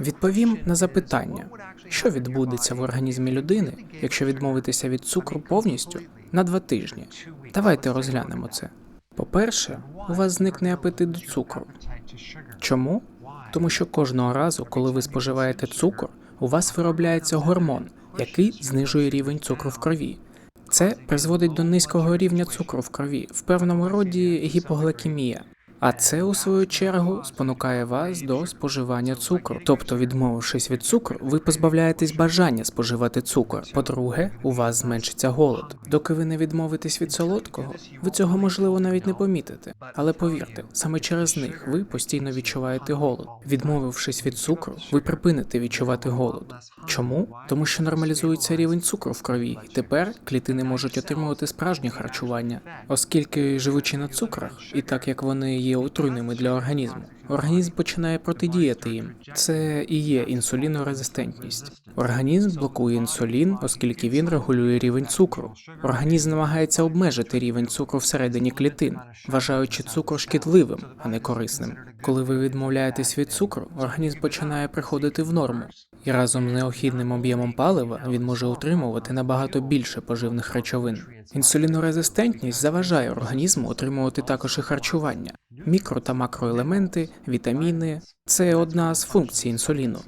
Відповім на запитання, що відбудеться в організмі людини, якщо відмовитися від цукру повністю на два тижні. Давайте розглянемо це. По-перше, у вас зникне апетит до цукру. Чому? Тому що кожного разу, коли ви споживаєте цукор, у вас виробляється гормон, який знижує рівень цукру в крові. Це призводить до низького рівня цукру в крові, в певному роді гіпогликемія. А це, у свою чергу, спонукає вас до споживання цукру. Тобто, відмовившись від цукру, ви позбавляєтесь бажання споживати цукор. По-друге, у вас зменшиться голод. Доки ви не відмовитесь від солодкого, ви цього можливо навіть не помітите. Але повірте, саме через них ви постійно відчуваєте голод. Відмовившись від цукру, ви припините відчувати голод. Чому? Тому що нормалізується рівень цукру в крові, і тепер клітини можуть отримувати справжнє харчування, оскільки живучи на цукрах, і так як вони є отруйними для організму, організм починає протидіяти їм. Це і є інсулінорезистентність. Організм блокує інсулін, оскільки він регулює рівень цукру. Організм намагається обмежити рівень цукру всередині клітин, вважаючи цукор шкідливим, а не корисним. Коли ви відмовляєтесь від цукру, організм починає приходити в норму, і разом з необхідним об'ємом палива він може утримувати набагато більше поживних речовин. Інсулінорезистентність заважає організму отримувати також і харчування. Мікро та макроелементи, вітаміни це одна з функцій інсуліну.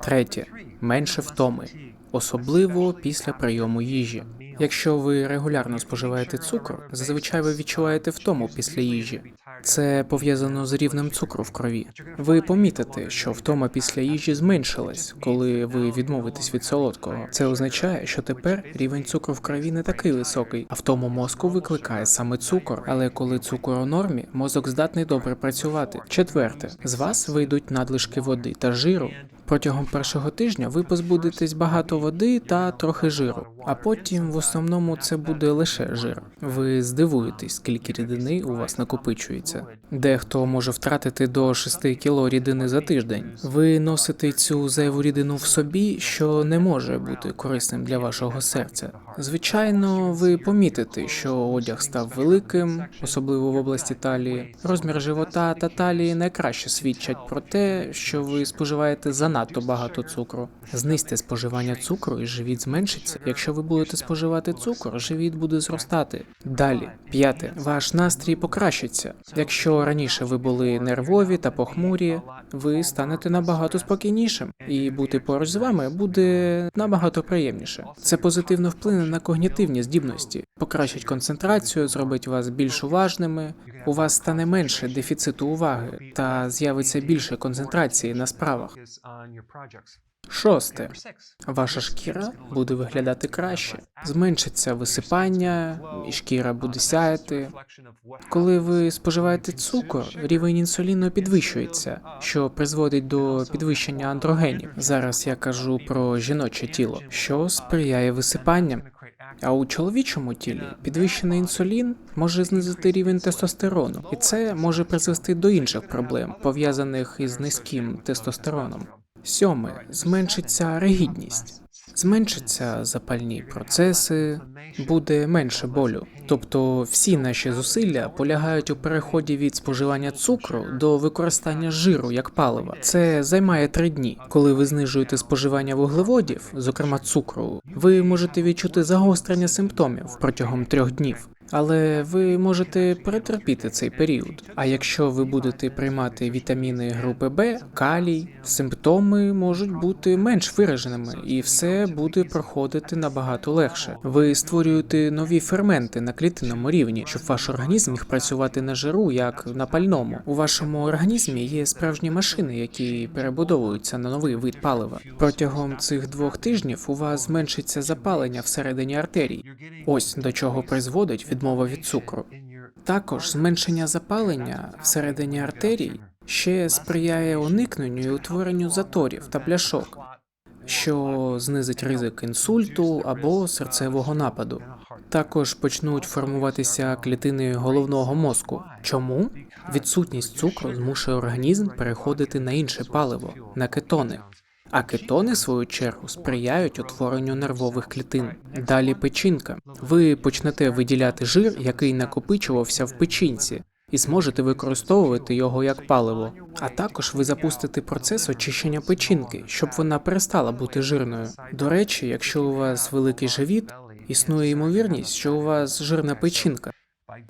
Третє менше втоми, особливо після прийому їжі. Якщо ви регулярно споживаєте цукор, зазвичай ви відчуваєте втому після їжі. Це пов'язано з рівнем цукру в крові. Ви помітите, що втома після їжі зменшилась, коли ви відмовитесь від солодкого. Це означає, що тепер рівень цукру в крові не такий високий, а втому мозку викликає саме цукор. Але коли цукор у нормі, мозок здатний добре працювати. Четверте, з вас вийдуть надлишки води та жиру. Протягом першого тижня ви позбудетесь багато води та трохи жиру, а потім в основному це буде лише жир. Ви здивуєтесь, скільки рідини у вас накопичується. Дехто може втратити до 6 кіло рідини за тиждень. Ви носите цю зайву рідину в собі, що не може бути корисним для вашого серця. Звичайно, ви помітите, що одяг став великим, особливо в області талії. Розмір живота та талії найкраще свідчать про те, що ви споживаєте занадто багато цукру. Знизьте споживання цукру і живіт зменшиться. Якщо ви будете споживати цукор, живіт буде зростати. Далі, п'яте, ваш настрій покращиться. Якщо раніше ви були нервові та похмурі, ви станете набагато спокійнішим, і бути поруч з вами буде набагато приємніше. Це позитивно вплине на когнітивні здібності, покращить концентрацію, зробить вас більш уважними. У вас стане менше дефіциту уваги та з'явиться більше концентрації на справах. Шосте. Ваша шкіра буде виглядати краще, зменшиться висипання, і шкіра буде сяяти. Коли ви споживаєте цукор, рівень інсуліну підвищується, що призводить до підвищення андрогенів. Зараз я кажу про жіноче тіло, що сприяє висипанням. А у чоловічому тілі підвищений інсулін може знизити рівень тестостерону, і це може призвести до інших проблем, пов'язаних із низьким тестостероном. Сьоме зменшиться ригідність, зменшаться запальні процеси, буде менше болю. Тобто всі наші зусилля полягають у переході від споживання цукру до використання жиру як палива. Це займає три дні. Коли ви знижуєте споживання вуглеводів, зокрема цукру, ви можете відчути загострення симптомів протягом трьох днів. Але ви можете перетерпіти цей період. А якщо ви будете приймати вітаміни групи Б, калій, симптоми можуть бути менш вираженими, і все буде проходити набагато легше. Ви створюєте нові ферменти на клітинному рівні, щоб ваш організм міг працювати на жиру, як на пальному. У вашому організмі є справжні машини, які перебудовуються на новий вид палива. Протягом цих двох тижнів у вас зменшиться запалення всередині артерій. Ось до чого призводить відмова від цукру. Також зменшення запалення всередині артерій ще сприяє уникненню і утворенню заторів та пляшок, що знизить ризик інсульту або серцевого нападу. Також почнуть формуватися клітини головного мозку. Чому? Відсутність цукру змушує організм переходити на інше паливо, на кетони. А кетони, в свою чергу, сприяють утворенню нервових клітин. Далі печінка. Ви почнете виділяти жир, який накопичувався в печінці. і зможете використовувати його як паливо. А також ви запустите процес очищення печінки, щоб вона перестала бути жирною. До речі, якщо у вас великий живіт, існує ймовірність, що у вас жирна печінка.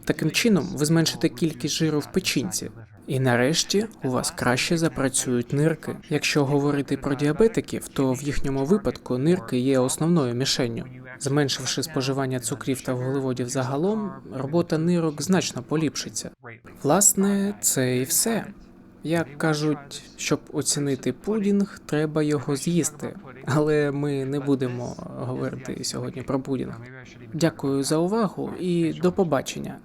Таким чином, ви зменшите кількість жиру в печінці. І нарешті у вас краще запрацюють нирки. Якщо говорити про діабетиків, то в їхньому випадку нирки є основною мішенню. Зменшивши споживання цукрів та вуглеводів загалом, робота нирок значно поліпшиться. Власне, це і все. Як кажуть, щоб оцінити пудінг, треба його з'їсти. Але ми не будемо говорити сьогодні про пудінг. Дякую за увагу і до побачення.